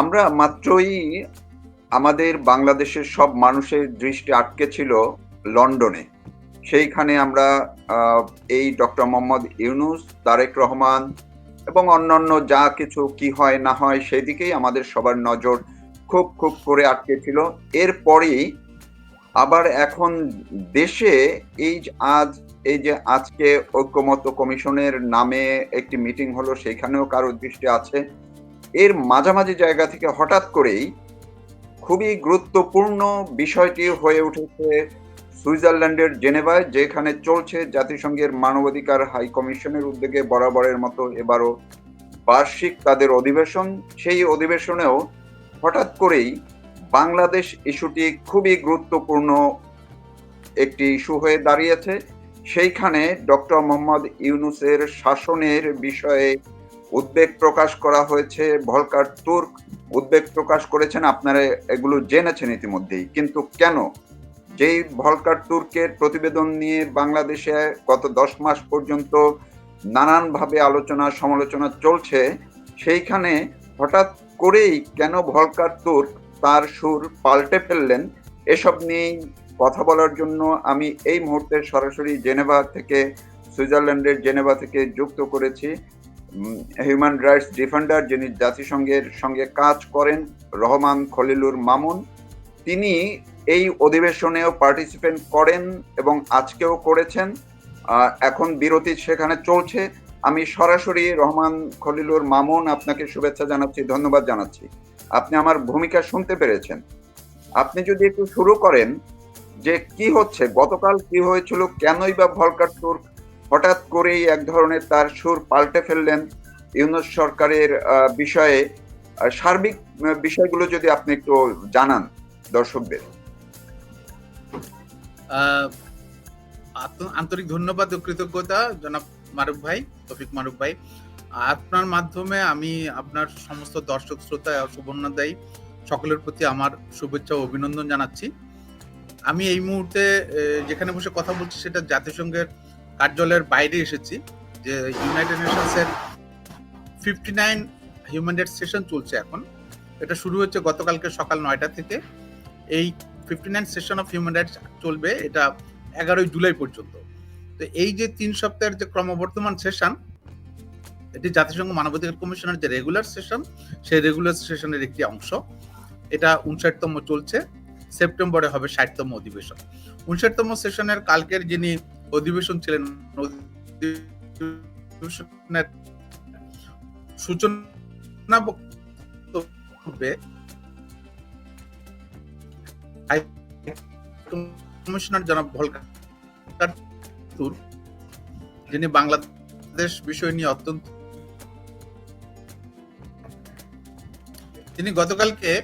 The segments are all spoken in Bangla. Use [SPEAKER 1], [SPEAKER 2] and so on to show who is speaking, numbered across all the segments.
[SPEAKER 1] আমরা মাত্রই আমাদের বাংলাদেশের সব মানুষের দৃষ্টি আটকে ছিল লন্ডনে। সেইখানে আমরা এই ডক্টর মোহাম্মদ ইউনুস, তারেক রহমান এবং অন্যান্য যা কিছু কি হয় না হয় সেদিকেই আমাদের সবার নজর খুব খুব করে আটকে ছিল। এরপরেই আবার এখন দেশে এই আজ, এই যে আজকে ঐক্যমত্য কমিশনের নামে একটি মিটিং হলো, সেখানেও কারও দৃষ্টি আছে। এর মাঝামাঝি জায়গা থেকে হঠাৎ করেই খুবই গুরুত্বপূর্ণ বিষয়টি হয়ে উঠেছে সুইজারল্যান্ডের জেনেভায়, যেখানে চলছে জাতিসংঘের মানবাধিকার হাই কমিশনের উদ্যোগে বরাবরের মতো এবারও বার্ষিক তাদের অধিবেশন। সেই অধিবেশনেও হঠাৎ করেই বাংলাদেশ ইস্যুটি খুবই গুরুত্বপূর্ণ একটি ইস্যু হয়ে দাঁড়িয়েছে। সেইখানে ডক্টর মোহাম্মদ ইউনুসের শাসনের বিষয়ে উদ্বেগ প্রকাশ করা হয়েছে, ভলকার তুর্ক উদ্বেগ প্রকাশ করেছেন, আপনারা এগুলো জেনেছেন ইতিমধ্যেই। কিন্তু কেন? যেই ভলকার তুর্কের প্রতিবেদন নিয়ে বাংলাদেশে গত দশ মাস পর্যন্ত নানানভাবে আলোচনা, সমালোচনা চলছে, সেইখানে হঠাৎ করেই কেন ভলকার তুর্ক তার সুর পাল্টে ফেললেন, এসব নিয়েই কথা বলার জন্য আমি এই মুহূর্তে সরাসরি জেনেভা থেকে, সুইজারল্যান্ডের জেনেভা থেকে যুক্ত করেছি। হিউম্যান রাইটস ডিফেন্ডার যিনি জাতিসংঘের সঙ্গে কাজ করেন, রহমান খলিলুর মামুন, তিনি এই অধিবেশনেও পার্টিসিপেন্ট করেন এবং আজকেও করেছেন। এখন বিরতি সেখানে চলছে। আমি সরাসরি রহমান খলিলুর মামুন আপনাকে শুভেচ্ছা জানাচ্ছি, ধন্যবাদ জানাচ্ছি। আপনি আমার ভূমিকা শুনতে পেরেছেন। আপনি যদি একটু শুরু করেন যে কি হচ্ছে, গতকাল কি হয়েছিল, কেনই বা ভলকার তুর্ক হঠাৎ করেই এক ধরনের তার সুর পাল্টে ফেললেন ইউনুস সরকারের বিষয়ে। সার্বিক বিষয়গুলো যদি আপনি একটু জানান দর্শকদের।
[SPEAKER 2] আন্তরিক ধন্যবাদ ও কৃতজ্ঞতা, জনাব মারুফ ভাই, তফিক মারুফ ভাই। আপনার মাধ্যমে আমি আপনার সমস্ত দর্শক, শ্রোতা সুবর্ণদায়ী সকলের প্রতি আমার শুভেচ্ছা ও অভিনন্দন জানাচ্ছি। আমি এই মুহূর্তে যেখানে বসে কথা বলছি সেটা জাতিসংঘের কার্যালয়ের বাইরে এসেছি যে united নেশনসের fifty nine human rights session চলছে এখন। এটা শুরু হচ্ছে গতকালকে সকাল নয়টা থেকে। এই fifty nine session of human rights চলবে এটা এগারোই জুলাই পর্যন্ত। তো এই যে তিন সপ্তাহের যে ক্রমবর্ধমান সেশন এটি জাতিসংঘ মানবাধিকার কমিশনের যে রেগুলার সেশন সেই রেগুলার সেশনের একটি অংশ। এটা উনষাটতম চলছে। সেপ্টেম্বরে হবে ষাটতম অধিবেশন। উনষাটতম সেশনের কালকের যিনি অধিবেশন ছিলেন সূচনা বক্তব্যে কমিশনার জনাব ভলকার যিনি বাংলাদেশ বিষয় নিয়ে অত্যন্ত তিনি গতকালকে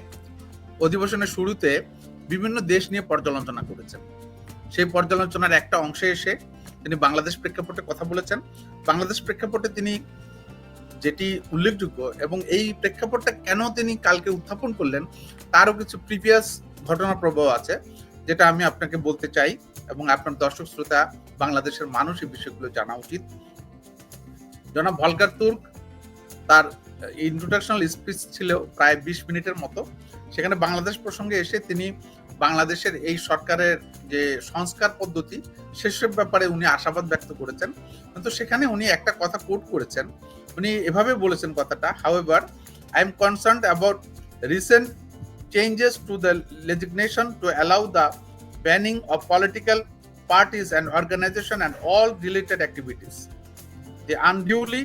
[SPEAKER 2] অধিবেশনের শুরুতে বিভিন্ন দেশ নিয়ে পর্যালোচনা করেছেন। সেই পর্যালোচনার একটা অংশে এসে তিনি বাংলাদেশ প্রেক্ষাপটে কথা বলেছেন। বাংলাদেশ প্রেক্ষাপটে তিনি যেটি উল্লেখযোগ্য এবং এই প্রেক্ষাপটটা কেন তিনি কালকে উত্থাপন করলেন, তারও কিছু প্রিভিয়াস ঘটনা প্রবাহ আছে, যেটা আমি আপনাকে বলতে চাই এবং আপনার দর্শক শ্রোতা, বাংলাদেশের মানুষ এই বিষয়গুলো জানা উচিত। জনাব ভলকার তুর্ক, তার ইন্ট্রোডাকশনাল স্পিচ ছিল প্রায় বিশ মিনিটের মতো। সেখানে বাংলাদেশ প্রসঙ্গে এসে তিনি বাংলাদেশের এই সরকারের যে সংস্কার পদ্ধতি, সেসব ব্যাপারে উনি আশাবাদ ব্যক্ত করেছেন। কিন্তু সেখানে উনি একটা কথা কোট করেছেন। উনি এভাবে বলেছেন কথাটা however I am concern about recent changes to the legislation to allow the banning of political parties and organisation and all related activities the unduly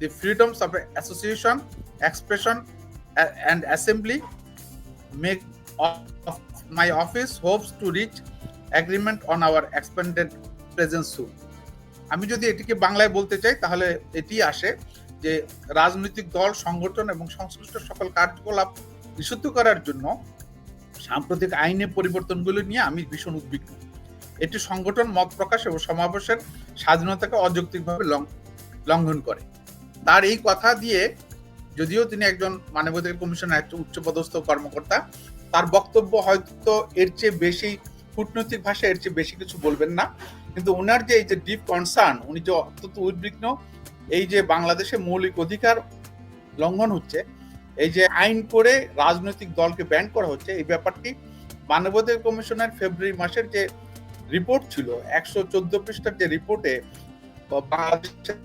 [SPEAKER 2] the freedoms of association expression and assembly make my office hopes to reach agreement on our expanded presence soon. আমি যদি এটিকে বাংলায় বলতে চাই, তাহলে এটি আসে যে রাজনৈতিক দল, সংগঠন এবং সংশ্লিষ্ট সকল কার্যকলাপ নিষিদ্ধ করার জন্য সাম্প্রতিক আইনের পরিবর্তনগুলো নিয়ে আমি ভীষণ উদ্বিগ্ন এটি সংগঠন মত প্রকাশ এবং সমাবেশের স্বাধীনতাকে অযৌক্তিকভাবে লঙ্ঘন করে তার এই কথা দিয়ে যদিও তিনি একজন মানবাধিকার কমিশনের একজন উচ্চপদস্থ কর্মকর্তা তার বক্তব্য হয়তো এর চেয়ে বেশি কূটনৈতিক ভাষায় এর চেয়ে বেশি কিছু বলবেন না। কিন্তু ওনার যে এই যে ডিপ কনসার্ন উনি যে অত্যন্ত উদ্বিগ্ন, এই যে বাংলাদেশে মৌলিক অধিকার লঙ্ঘন হচ্ছে, এই যে আইন করে রাজনৈতিক দলকে ব্যান করা হচ্ছে, এই ব্যাপারটি মানবাধিকার কমিশনের ফেব্রুয়ারি মাসের যে রিপোর্ট ছিল, একশো চোদ্দ পৃষ্ঠার যে রিপোর্টে বাংলাদেশের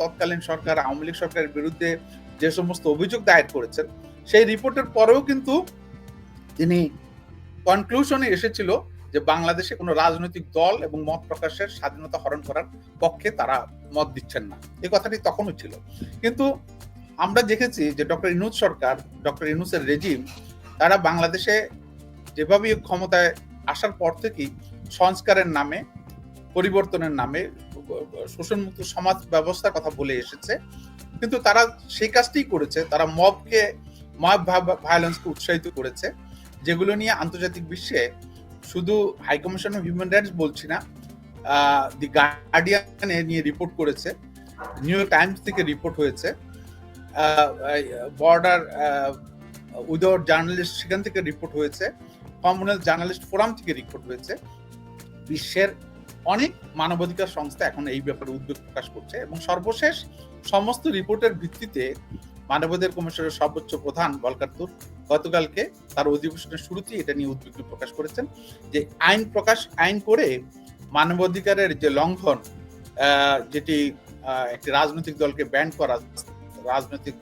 [SPEAKER 2] তৎকালীন সরকার, আওয়ামী লীগ সরকারের বিরুদ্ধে যে সমস্ত অভিযোগ দায়ের করেছেন, সেই রিপোর্টের পরেও কিন্তু তিনি কনক্লুশনে এসেছিল যে বাংলাদেশে কোনো রাজনৈতিক দল এবং মত প্রকাশের স্বাধীনতা হরণ করার পক্ষে তারা মত দিচ্ছেন না। এই কথাটি তখনও ছিল। কিন্তু আমরা দেখেছি যে ডক্টর ইনুজ সরকার, ডক্টর ইনুসের রেজিম তারা বাংলাদেশে যেভাবে ক্ষমতায় আসার পর থেকেই সংস্কারের নামে, পরিবর্তনের নামে, শোষণমুক্ত সমাজ ব্যবস্থার কথা বলে এসেছে। কিন্তু তারা সেই কাজটাই করেছে, তারা মবকে, মব ভায়োলেন্সকে উৎসাহিত করেছে। যেগুলো নিয়ে আন্তর্জাতিক বিশ্বে শুধু high commission of human rights বলছি না দি গার্ডিয়ানে নিয়ে রিপোর্ট করেছে নিউ ইয়র্ক টাইমস থেকে রিপোর্ট হয়েছে বর্ডার উইদাউট জার্নালিস্ট সেখান থেকে রিপোর্ট হয়েছে কমনওয়েলথ জার্নালিস্ট ফোরাম থেকে রিপোর্ট হয়েছে। বিশ্বের অনেক মানবাধিকার সংস্থা এখন এই ব্যাপারে উদ্বেগ প্রকাশ করছে এবং সর্বশেষ সমস্ত রিপোর্টের ভিত্তিতে মানবাধিকার কমিশনের সর্বোচ্চ প্রধান বলকাত্তুর গতকালকে তার অধিবেশনের শুরুতেই এটা নিয়ে উদ্বিগ্ন প্রকাশ করেছেন যে আইন প্রকাশ আইন করে মানবাধিকারের যে লঙ্ঘন যেটি একটি রাজনৈতিক দলকে ব্যান করা রাজনৈতিক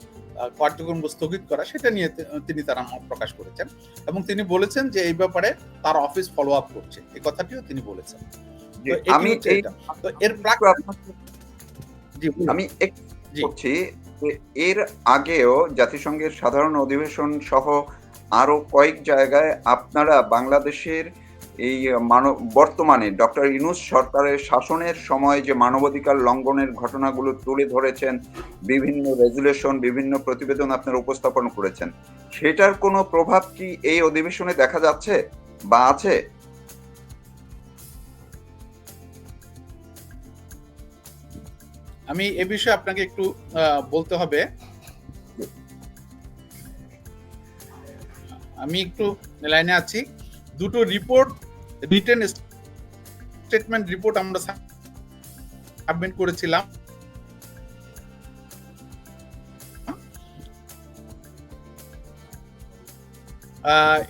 [SPEAKER 2] কার্যক্রম স্থগিত করা সেটা নিয়ে তিনি তারা মত প্রকাশ করেছেন এবং তিনি বলেছেন যে এই ব্যাপারে তার অফিস ফলো আপ করছে। এই কথাটিও তিনি বলেছেন।
[SPEAKER 1] আমি
[SPEAKER 2] এর
[SPEAKER 1] আমি করছি এর আগেও জাতিসংঘের সাধারণ অধিবেশন সহ আরও কয়েক জায়গায় আপনারা বাংলাদেশের এই মানব, বর্তমানে ডক্টর ইনুস সরকারের শাসনের সময় যে মানবাধিকার লঙ্ঘনের ঘটনাগুলো তুলে ধরেছেন, বিভিন্ন রেজুলেশন, বিভিন্ন প্রতিবেদন আপনারা উপস্থাপন করেছেন, সেটার কোনো প্রভাব কি এই অধিবেশনে দেখা যাচ্ছে বা আছে?
[SPEAKER 2] আমি এ বিষয়ে আপনাকে একটু বলতে হবে। আমি একটু লাইনে আছি। দুটো রিপোর্ট রিটেন স্টেটমেন্ট রিপোর্ট আমরা সাবমিট করেছিলাম।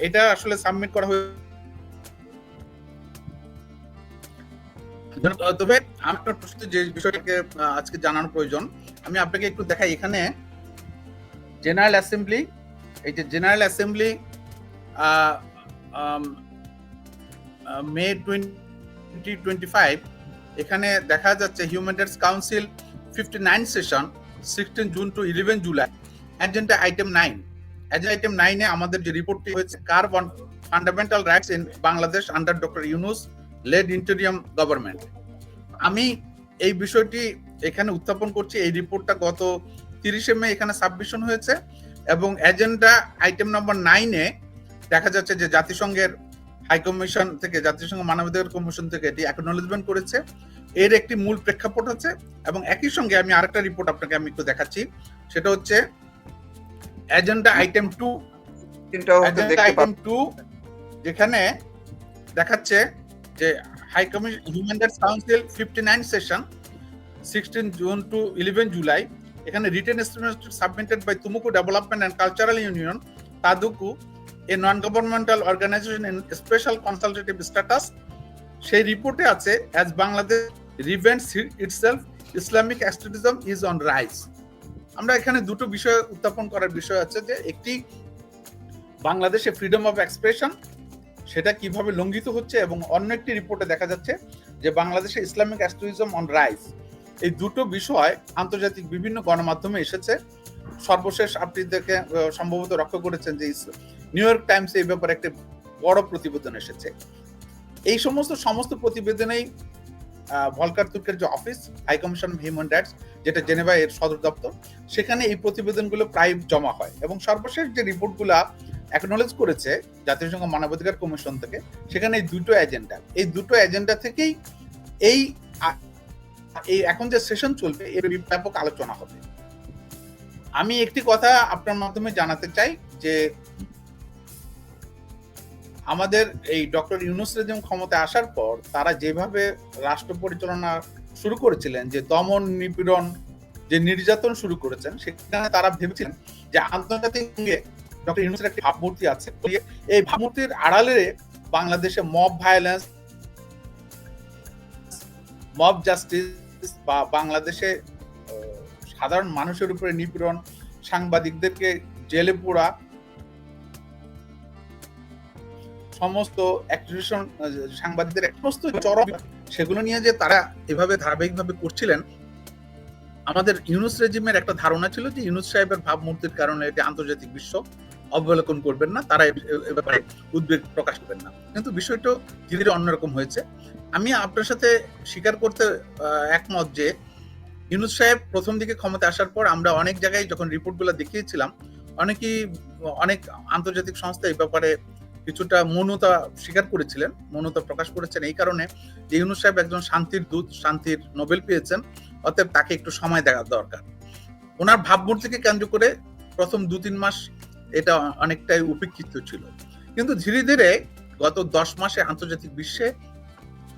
[SPEAKER 2] এটা আসলে সাবমিট করা হয়ে তবে আপনার প্রশ্ন যে বিষয়টাকে আজকে জানানোর প্রয়োজন, আমি আপনাকে একটু দেখাই এখানে। জেনারেল অ্যাসেম্বলি এই যে general assembly May twenty twenty five এখানে দেখা যাচ্ছে human rights council fifty nine session sixteen June to eleven July agenda item nine agenda item নাইনে আমাদের যে রিপোর্টটি হয়েছে কার fundamental rights in Bangladesh under doctor Yunus led interim government আমি এই বিষয়টি এখানে উত্থাপন করছি। এই রিপোর্টটা গত তিরিশে মে এখানে সাবমিশন হয়েছে এবং এজেন্ডা আইটেম নম্বর নাইনে দেখা যাচ্ছে যে জাতিসংঘের হাই কমিশন থেকে জাতিসংঘ মানবাধিকার কমিশন থেকে এটি অ্যাকনোলেজমেন্ট করেছে। এর একটি মূল প্রেক্ষাপট আছে এবং একই সঙ্গে আমি আরেকটা রিপোর্ট আপনাকে আমি একটু দেখাচ্ছি। সেটা হচ্ছে agenda item two agenda item two যেখানে দেখাচ্ছে যে commission human rights council fifty nine session sixteen June to eleven July এখানে written estimate submitted by Tumuku development and cultural union Taduku a non governmental organisation in special consultative status সেই রিপোর্টে আছে as Bangladesh reinvents itself Islamic extremism is on rise আমরা এখানে দুটো বিষয় উত্থাপন করার বিষয় আছে যে, একটি বাংলাদেশে ফ্রিডম অফ এক্সপ্রেশন সেটা কীভাবে লঙ্ঘিত হচ্ছে এবং অন্য একটি রিপোর্টে দেখা যাচ্ছে যে বাংলাদেশে ইসলামিক অ্যাস্ট্রিজম অন রাইজ এই দুটো বিষয় আন্তর্জাতিক বিভিন্ন গণমাধ্যমে এসেছে। সর্বশেষ আপনি দেখে সম্ভবত রক্ষা করেছেন যে নিউ ইয়র্ক টাইমস এই ব্যাপারে একটি বড় প্রতিবেদন এসেছে। এই সমস্ত সমস্ত প্রতিবেদনেই ভলকার তুর্কের যে office, high commission human rights, যেটা জেনেভা এর সদর দপ্তর, সেখানে এই প্রতিবেদনগুলো প্রায় জমা হয় এবং সর্বশেষ যে রিপোর্টগুলা অ্যাকনোলেজ করেছে জাতিসংঘ মানবাধিকার কমিশন থেকে, সেখানে এই দুটো এজেন্ডা এই দুটো এজেন্ডা থেকেই এই এই এখন যে সেশন চলবে, এর ব্যাপক আলোচনা হবে। আমি একটি কথা আপনার মাধ্যমে জানাতে চাই যে, আমাদের এই ডক্টর ইউনুস রেজিম ক্ষমতা আসার পর তারা যেভাবে রাষ্ট্র পরিচালনা শুরু করেছিলেন, যে দমন নিপীড়ন যে নির্যাতন শুরু করেছেন, সেখানে তারা ভেবেছিলেন যে আন্তর্জাতিক ডক্টর ইউনুসের একটি ভাবমূর্তি আছে। এই ভাবমূর্তির আড়ালে বাংলাদেশে মব ভায়োলেন্স মব জাস্টিস বা বাংলাদেশে সাধারণ মানুষের উপরে নিপীড়ন, সাংবাদিকদেরকে জেলে পোড়া, সমস্ত সাংবাদিকদের সমস্ত চরম, সেগুলো নিয়ে যে তারা এভাবে ধারাবাহিকভাবে করছিলেন আমাদের ইউনুস রেজিমের একটা ধারণা ছিল যে ইউনুস সাহেবের ভাবমূর্তির কারণে এটি আন্তর্জাতিক বিশ্ব অবলোকন করবেন না, তারা এ- ব্যাপারে উদ্বেগ প্রকাশ করবেন না। কিন্তু বিষয়টা ধীরে ধীরে অন্যরকম হয়েছে। আমি আপনার সাথে স্বীকার করতে একমত যে ইউনুস সাহেব প্রথম দিকে ক্ষমতা আসার পর আমরা অনেক জায়গায় যখন রিপোর্টগুলো দেখিয়েছিলাম, অনেকেই, অনেক আন্তর্জাতিক সংস্থা এই ব্যাপারে কিছুটা মৌনতা স্বীকার করেছিলেন, মৌনতা প্রকাশ করেছেন। এই কারণে যে ইউনুস সাহেব একজন শান্তির দূত, শান্তির নোবেল পেয়েছেন, অতএব তাকে একটু সময় দেওয়া দরকার। ওনার ভাবমূর্তিকে কেন্দ্র করে প্রথম দু তিন মাস এটা অনেকটাই উপেক্ষিত ছিল। কিন্তু ধীরে ধীরে গত দশ মাসে আন্তর্জাতিক বিশ্বে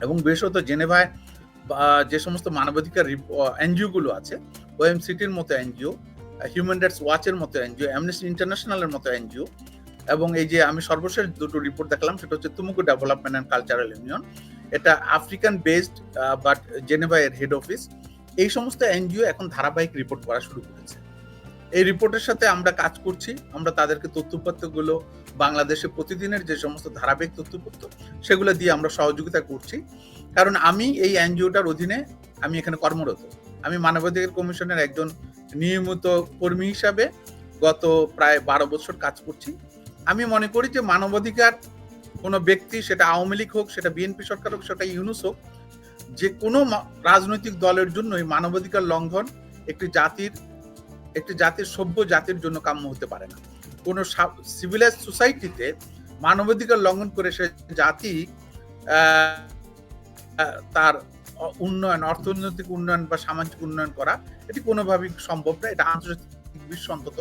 [SPEAKER 2] এবং বিশেষত জেনেভায় যে সমস্ত মানবাধিকার এনজিও গুলো আছে ওএমসিটির মতো এনজিও হিউম্যান রাইটস ওয়াচের মতো এনজিও অ্যামনেস্টি ইন্টারন্যাশনালের মতো এনজিও এবং এই যে আমি সর্বশেষ দুটো রিপোর্ট দেখলাম, সেটা হচ্ছে তুমুকু ডেভেলপমেন্ট অ্যান্ড কালচারাল ইউনিয়ন এটা আফ্রিকান বেসড বাট জেনেভা এর হেড অফিস এই সমস্ত এনজিও এখন ধারাবাহিক রিপোর্ট করা শুরু করেছে। এই রিপোর্টের সাথে আমরা কাজ করছি। আমরা তাদেরকে তথ্যপত্রগুলো, বাংলাদেশে প্রতিদিনের যে সমস্ত ধারাবাহিক তথ্যপত্র, সেগুলো দিয়ে আমরা সহযোগিতা করছি। কারণ আমি এই এনজিওটার অধীনে আমি এখানে কর্মরত। আমি মানবাধিকার কমিশনের একজন নিয়মিত কর্মী হিসাবে গত প্রায় বারো বছর কাজ করছি। আমি মনে করি যে মানবাধিকার কোনো ব্যক্তি, সেটা আওয়ামী লীগ হোক, সেটা বিএনপি সরকার হোক, সেটা ইউনুস হোক, যে কোনো রাজনৈতিক দলের জন্যই মানবাধিকার লঙ্ঘন একটি জাতির একটি জাতির সভ্য জাতির জন্য কাম্য হতে পারে না। কোনো সিভিলাইজ সোসাইটিতে মানবাধিকার লঙ্ঘন করে সে জাতি তার উন্নয়ন, অর্থনৈতিক উন্নয়ন বা সামাজিক উন্নয়ন করা, এটি কোনোভাবেই সম্ভব না। এটা আন্তর্জাতিক বিশ্ব অন্তত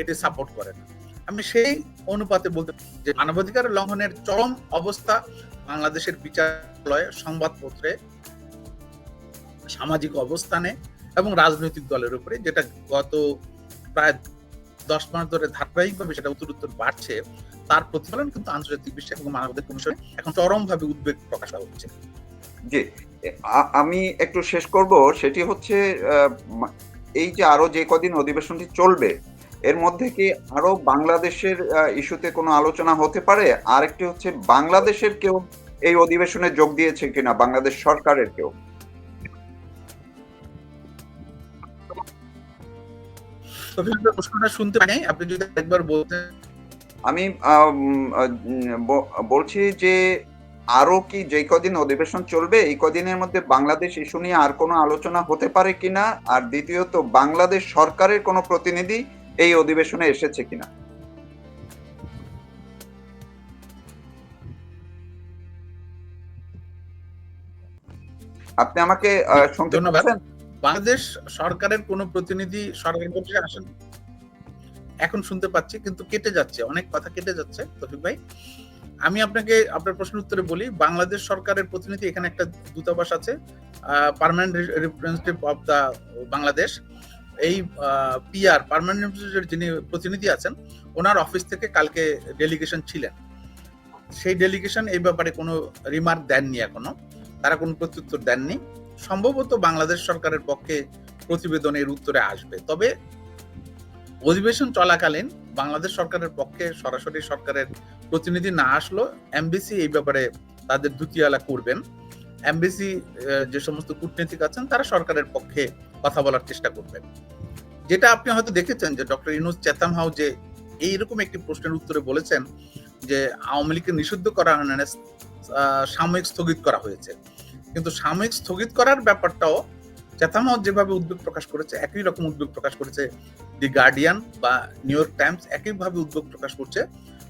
[SPEAKER 2] এটি সাপোর্ট করে না। আমি সেই অনুপাতে বলতে যে মানবাধিকার লঙ্ঘনের চরম অবস্থা বাংলাদেশের বিচারালয়ে সংবাদপত্রে, সামাজিক অবস্থানে এবং রাজনৈতিক দলের উপরে, যেটা গত প্রায় দশ মাস ধরে ধারাবাহিকভাবে সেটা উত্তর উত্তর বাড়ছে, তার প্রতিফলন কিন্তু আন্তর্জাতিক বিশ্ব এবং মানবাধিকার কমিশনে এখন চরমভাবে উদ্বেগ প্রকাশ হচ্ছে
[SPEAKER 1] জি আমি একটু শেষ করব, সেটি হচ্ছে এই যে আরও যে কদিন অধিবেশনটি চলবে এর মধ্যে কি আরও বাংলাদেশের ইস্যুতে কোনো আলোচনা হতে পারে? আর একটি হচ্ছে বাংলাদেশের কেউ এই অধিবেশনে যোগ দিয়েছে কিনা? বাংলাদেশ সরকারের কেউ?
[SPEAKER 2] প্রশ্নটা শুনতে পাই আপনি যদি একবার বলতেন।
[SPEAKER 1] আমি বলছি যে আরও কি যে কদিন অধিবেশন চলবে এই কদিনের মধ্যে বাংলাদেশ ইস্যু নিয়ে আর কোনো আলোচনা হতে পারে কিনা? আর দ্বিতীয়ত বাংলাদেশ সরকারের কোনো প্রতিনিধি এই অধিবেশনে এসেছে কিনা? আপনি আমাকে
[SPEAKER 2] ধন্যবাদ। বাংলাদেশ সরকারের কোন প্রতিনিধি সরকারের পক্ষে আসেন? এখন শুনতে পাচ্ছি কিন্তু কেটে যাচ্ছে অনেক কথা কেটে যাচ্ছে তফিক ভাই। আমি আপনাকে আপনার প্রশ্নের উত্তরে বলি বাংলাদেশ সরকারের প্রতিনিধি এখানে একটা দূতাবাস আছে permanent representative of the Bangladesh এই পিআর পার্মানেন্ট যিনি প্রতিনিধি আছেন, ওনার অফিস থেকে কালকে ডেলিগেশন ছিলেন। সেই ডেলিগেশন এই ব্যাপারে কোনো রিমার্ক দেননি এখনও। তারা কোনো প্রত্যুত্তর দেননি। সম্ভবত বাংলাদেশ সরকারের পক্ষে প্রতিবেদনের উত্তরে আসবে। তবে অধিবেশন চলাকালীন বাংলাদেশ সরকারের পক্ষে সরাসরি সরকারের প্রতিনিধি না আসলো এমবিসি এই ব্যাপারে তাদের দ্বিতীয়ালা করবেন। এমবিসি যে সমস্ত কূটনীতিক আছেন তারা সরকারের পক্ষে কথা বলার চেষ্টা করবেন। যেটা আপনি হয়তো দেখেছেন যে ডক্টর ইনুস চেতাম হাউ যে এইরকম একটি প্রশ্নের উত্তরে বলেছেন যে আওয়ামী লীগকে নিষিদ্ধ করা হয় না, সাময়িক স্থগিত করা হয়েছে। কিন্তু সাময়িক স্থগিত করার ব্যাপারটাও চেতামত যেভাবে উদ্বেগ প্রকাশ করেছে একই রকম উদ্বেগ প্রকাশ করেছে দি গার্ডিয়ান বা নিউ ইয়র্ক টাইমস একইভাবে উদ্বেগ প্রকাশ করছে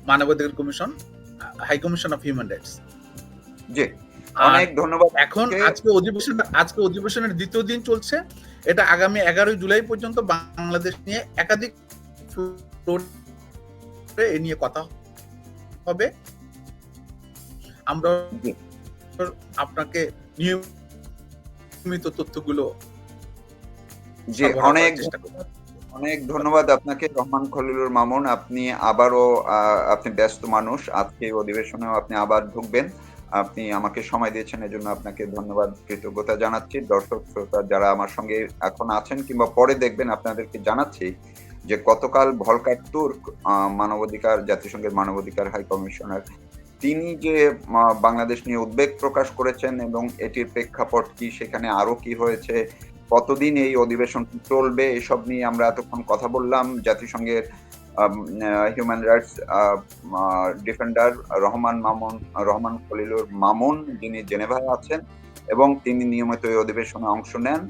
[SPEAKER 2] মানবাধিকার commission high commission of human rights.
[SPEAKER 1] জি। অনেক ধন্যবাদ
[SPEAKER 2] এখন আজকে। অধিবেশন আজকে অধিবেশনের দ্বিতীয় দিন চলছে। এটা আগামী এগারোই জুলাই পর্যন্ত বাংলাদেশ নিয়ে একাধিক এ নিয়ে কথা হবে। আমরা আপনাকে নিয়মিত তথ্যগুলো করার
[SPEAKER 1] অনেক অনেক ধন্যবাদ আপনাকে রহমান খলিলুর মামুন। আপনি আবারও আহ, আপনি ব্যস্ত মানুষ। আজকে অধিবেশনেও আপনি আবার ঢুকবেন। আপনি আমাকে সময় দিয়েছেন, এজন্য আপনাকে ধন্যবাদ, কৃতজ্ঞতা জানাচ্ছি। দর্শক শ্রোতা যারা আমার সঙ্গে এখন আছেন কিংবা পরে দেখবেন আপনাদেরকে জানাচ্ছি যে গতকাল ভলকার তুর্ক মানবাধিকার, জাতিসংঘের মানবাধিকার হাই কমিশনার, তিনি যে বাংলাদেশ নিয়ে উদ্বেগ প্রকাশ করেছেন এবং এটির প্রেক্ষাপট কি, সেখানে আরও কি হয়েছে, কতদিন এই অধিবেশন চলবে, এসব নিয়ে আমরা এতক্ষণ কথা বললাম। জাতিসংঘের human rights defender Rahman Mamun Rahman Khalilur Mamun যিনি জেনেভায় আছেন এবং তিনি নিয়মিত এই অধিবেশনে অংশ নেন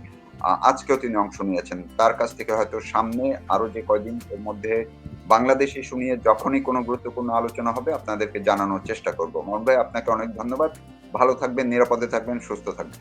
[SPEAKER 1] আজকেও তিনি অংশ নিয়েছেন। তার কাছ থেকে হয়তো সামনে আরও যে কয়দিন এর মধ্যে বাংলাদেশ ইস্যু নিয়ে যখনই কোনো গুরুত্বপূর্ণ আলোচনা হবে আপনাদেরকে জানানোর চেষ্টা করব। মোহন ভাই, আপনাকে অনেক ধন্যবাদ। ভালো থাকবেন, নিরাপদে থাকবেন, সুস্থ থাকবেন।